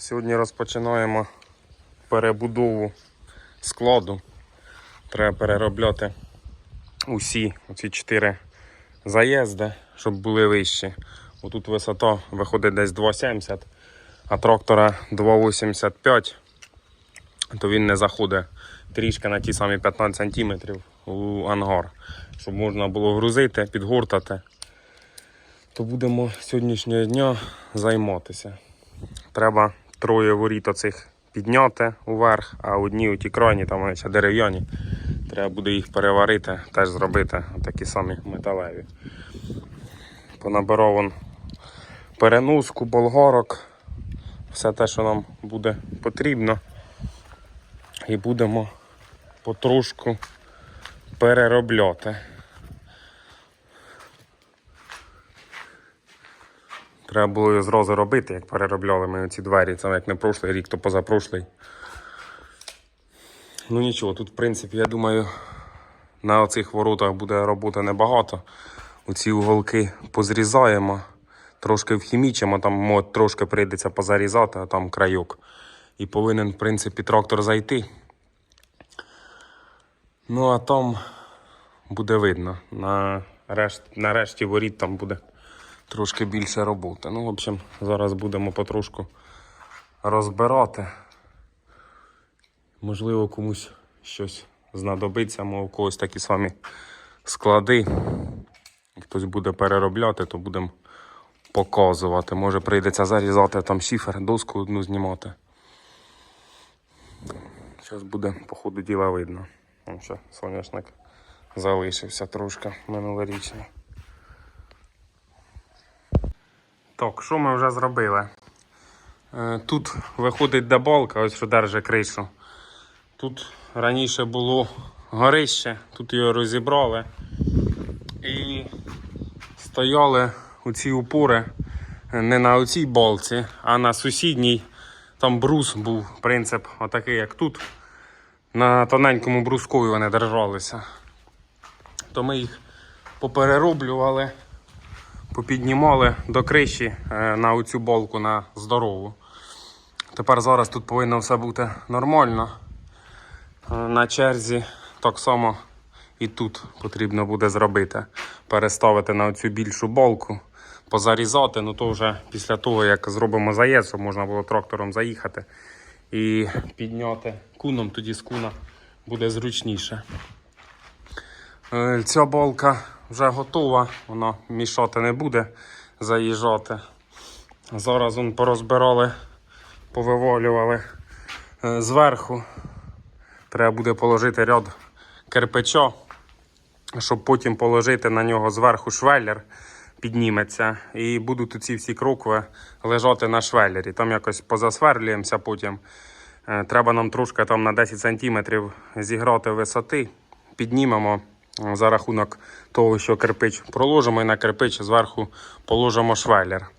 Сьогодні розпочинаємо перебудову складу. Треба переробляти усі ці чотири заїзди, щоб були вищі. Отут висота виходить десь 2,70, а трактора 2,85, то він не заходить трішки на ті самі 15 см у ангар, щоб можна було грузити, підгортати. То будемо сьогоднішнього дня займатися. Треба троє воріт оцих підняти уверх, а одні оті крайні, там дерев'яні. Треба буде їх переварити, теж зробити такі самі металеві. Понабирав он переноску, болгарок, все те, що нам буде потрібно. І будемо потрошку переробляти. Треба було зразу робити, як переробляли ми ці двері. Це як не прошлий рік, то позапрошлий. Ну нічого, тут, в принципі, я думаю, на оцих воротах буде роботи небагато. Оці уголки позрізаємо, трошки вхімічимо, там мо, трошки прийдеться позарізати, а там крайок. І повинен, в принципі, трактор зайти. Ну, а там буде видно. На решт, нарешті воріт там буде трошки більше роботи. Ну, в общем, зараз будемо потрошку розбирати. Можливо, комусь щось знадобиться, мов у когось такі самі склади. Хтось буде переробляти, то будемо показувати. Може прийдеться зарізати там шифер, доску одну знімати. Зараз буде по ходу діла видно. Соняшник залишився трошки минулорічний. Так, що ми вже зробили? Е, Тут виходить дебалка, ось що держить кришу. Тут раніше було горище, тут його розібрали. І стояли оці упори не на оцій балці, а на сусідній. Там брус був принцип, отакий, як тут. На тоненькому брускові вони держалися. То ми їх поперероблювали попіднімали до криші е, на оцю болку на здорову. Тепер зараз тут повинно все бути нормально. Е, На черзі так само і тут потрібно буде зробити. Переставити на цю більшу болку, позарізати, ну то вже після того, як зробимо щоб можна було трактором заїхати і підняти куном, тоді з куна буде зручніше. Е, Ця болка вже готова, вона мішати не буде заїжджати. Зараз он порозбирали, повиволювали е, зверху. Треба буде положити ряд кирпича, щоб потім положити на нього зверху швеллер, підніметься. І будуть ці всі крокви лежати на швеллері. Там якось позасверлюємося потім. Е, Треба нам трошки там на 10 см зіграти висоти, піднімемо за рахунок того, що кирпич проложимо і на кирпич зверху положимо швеллер.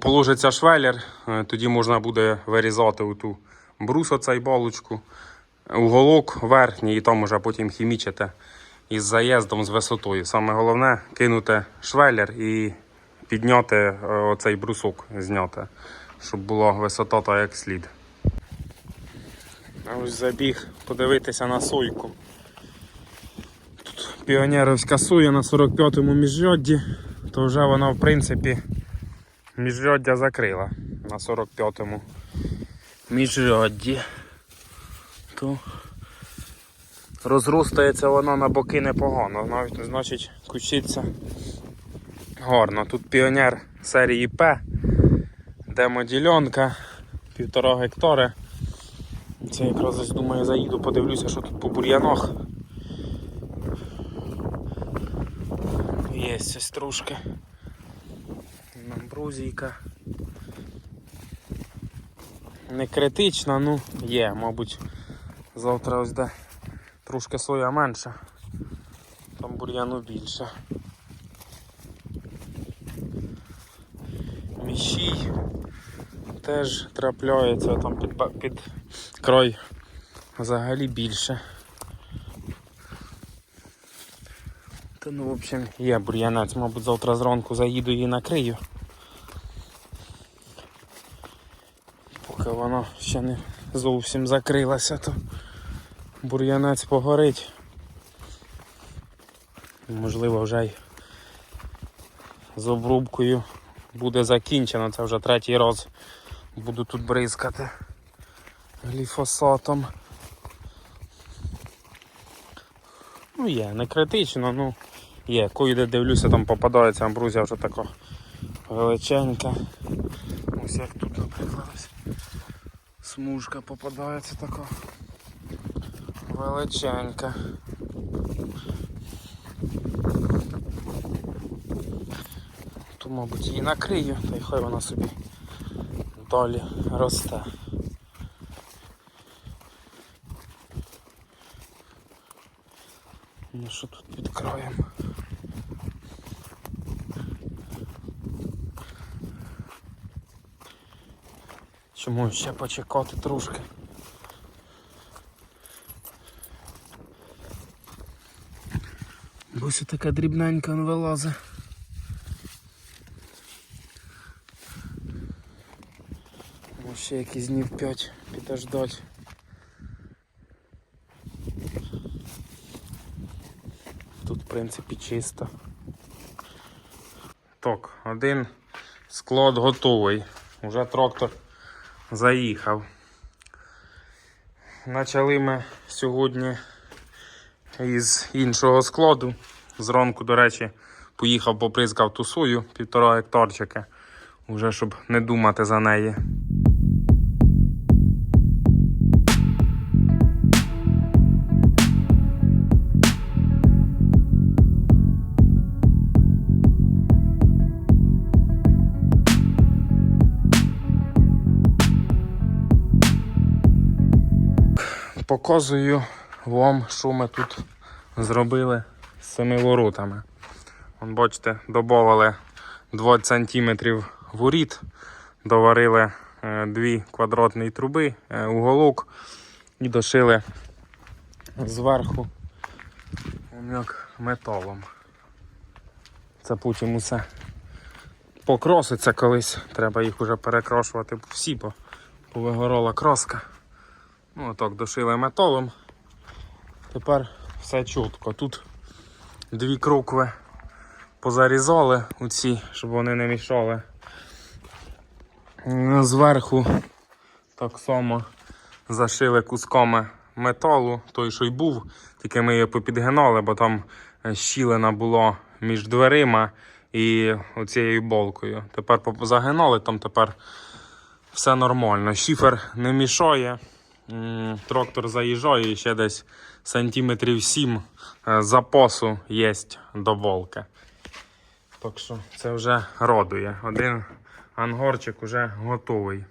Положиться швеллер, е, тоді можна буде вирізати оту брус оцей балочку, уголок верхній і там уже потім хімічити із заїздом з висотою. Саме головне кинути швеллер і підняти е, оцей брусок, зняти, щоб була висота та як слід. Ось забіг подивитися на сойку. Піонерівська соя на 45-му міжрядді, то вже вона в принципі міжряддя закрила на 45-му міжрядді. То розростається вона на боки непогано, навіть значить кучиться гарно. Тут піонер серії П, демодільонка, півтора гектари. Це якраз думаю заїду, подивлюся, що тут по бур'янах. Є ось трошки. Амбрузійка. Не критична, ну є, мабуть, завтра ось де трошки соя менша, там бур'яну більше. Міщій теж трапляється там під, під край взагалі більше. Та ну, в общем, є бур'янець, мабуть, завтра зранку заїду і накрию. Поки воно ще не зовсім закрилося, то бур'янець погорить. Можливо, вже й з обрубкою буде закінчено. Це вже третій раз буду тут бризкати гліфосатом. Ну є, не критично, ну є. Коїде дивлюся, там попадається амбрузія вже така величенька. Ось як тут, наприклад, смужка попадається така величенька. То, мабуть, її накрию, та й хай вона собі далі росте. Ну що тут під? Чому ще почекати трошки? Бо ось така дрібненька не вилазить. Ну, ще якісь днів 5 підождать. Тут, в принципі, чисто. Так, один склад готовий. Уже трактор заїхав. Почали ми сьогодні із іншого складу. Зранку, до речі, поїхав попризкав ту сою півтора гектарчика, уже щоб не думати за неї. Показую вам, що ми тут зробили з цими воротами. Вон, бачите, додавали 20 см воріт, доварили е, дві квадратні труби, е, уголок і дошили зверху як металом. Це потім усе покроситься колись. Треба їх вже перекрашувати всі, бо повигорола краска. Ну, отак дошили металом. Тепер все чітко. Тут дві крокви позарізали оці, щоб вони не мішали. Зверху так само зашили кусками металу, той, що й був, тільки ми його попідгинали, бо там е, щілина була між дверима і оцією болкою. Тепер поп- загинали, там тепер все нормально. Шифер не мішає. М, Трактор заїжджає і ще десь сантиметрів 7 е, запасу є до волки. Так що це вже радує. Один ангорчик вже готовий.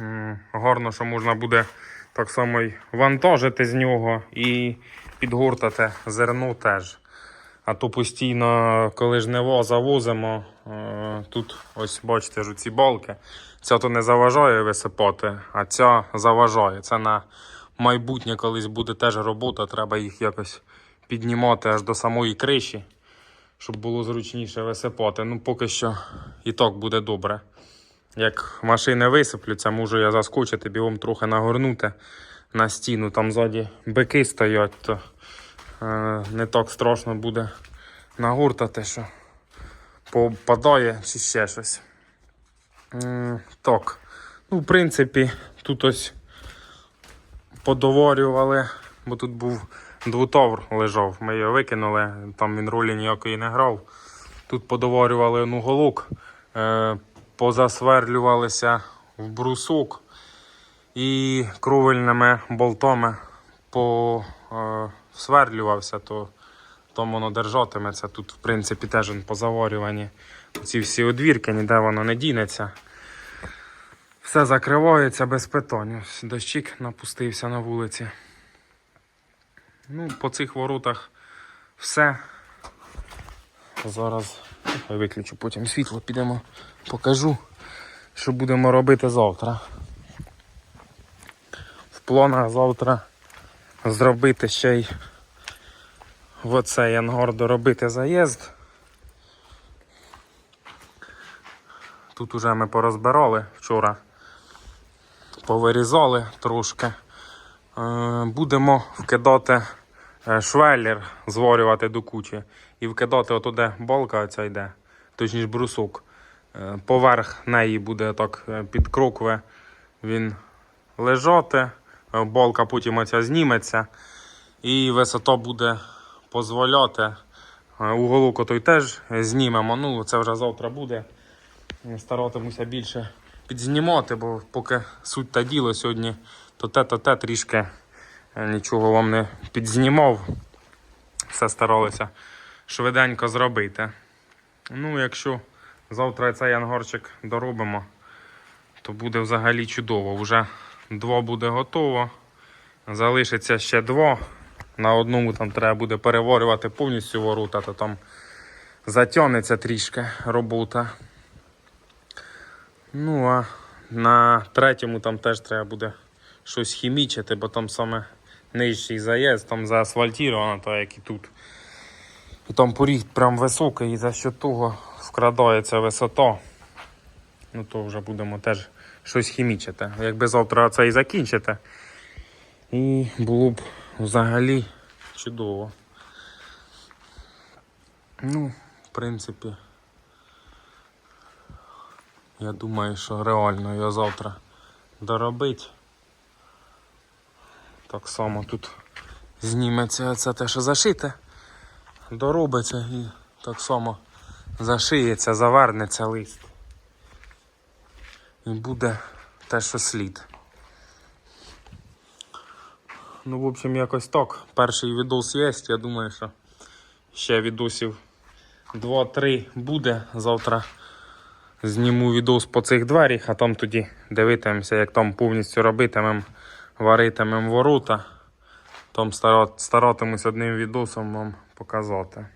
М, Гарно, що можна буде так само й вантажити з нього і підгортати зерно теж. А то постійно, коли жниво завозимо, е, тут ось бачите ж ці балки. Ця то не заважає висипати, а ця заважає. Це на майбутнє колись буде теж робота, треба їх якось піднімати аж до самої криші, щоб було зручніше висипати. Ну, поки що і так буде добре. Як машини висиплються, можу я заскочити, бігом трохи нагорнути на стіну. Там ззаді бики стоять, то не так страшно буде нагуртати, що попадає чи ще щось. Так. Ну, в принципі, тут ось подоворювали, бо тут був двутовр лежав. Ми його викинули, там він ролі ніякої не грав. Тут подоворювали ну, голок, е, позасверлювалися в брусок і кровельними болтами посверлювався, то там воно держатиметься. Тут, в принципі, теж позаворювані ці всі одвірки, ніде воно не дінеться. Все закривається без питань. Дощик напустився на вулиці. Ну, по цих воротах все. Зараз виключу потім світло, підемо, покажу, що будемо робити завтра. В планах завтра зробити ще й в оцей ангар доробити заїзд. Тут уже ми порозбирали вчора. повирізали трошки. Е, Будемо вкидати е, швеллер, зварювати до кучі. І вкидати отуди балка оця йде, точніше брусок. Е, Поверх неї буде так під крокве він лежати. Е, Балка потім оця зніметься. І висота буде дозволяти. Е, Уголок отой теж знімемо. Ну, це вже завтра буде. Старатимуся більше підзнімати, бо поки суть та діло сьогодні, то те, то те трішки е, нічого вам не підзнімав. Все старалися швиденько зробити. Ну, якщо завтра цей ангарчик доробимо, то буде взагалі чудово. Вже два буде готово. Залишиться ще два. На одному там треба буде переварювати повністю ворота, то там затягнеться трішки робота. Ну, а на третьому там теж треба буде щось хімічити, бо там саме нижчий заїзд, там заасфальтіровано, так як і тут. І там поріг прям високий, і за що того вкрадається висота. Ну то вже будемо теж щось хімічити. Якби завтра це і закінчити. І було б взагалі чудово. Ну, в принципі. Я думаю, що реально його завтра доробить. Так само тут зніметься це те, що зашите, доробиться і так само зашиється, завернеться лист. І буде те, що слід. Ну, в общем, якось так. Перший відос є. Я думаю, що ще відосів 2-3 буде завтра зніму відос по цих дверях, а там тоді дивитимемося, як там повністю робитимем, варитимем ворота. Там старатимусь одним відосом вам показати.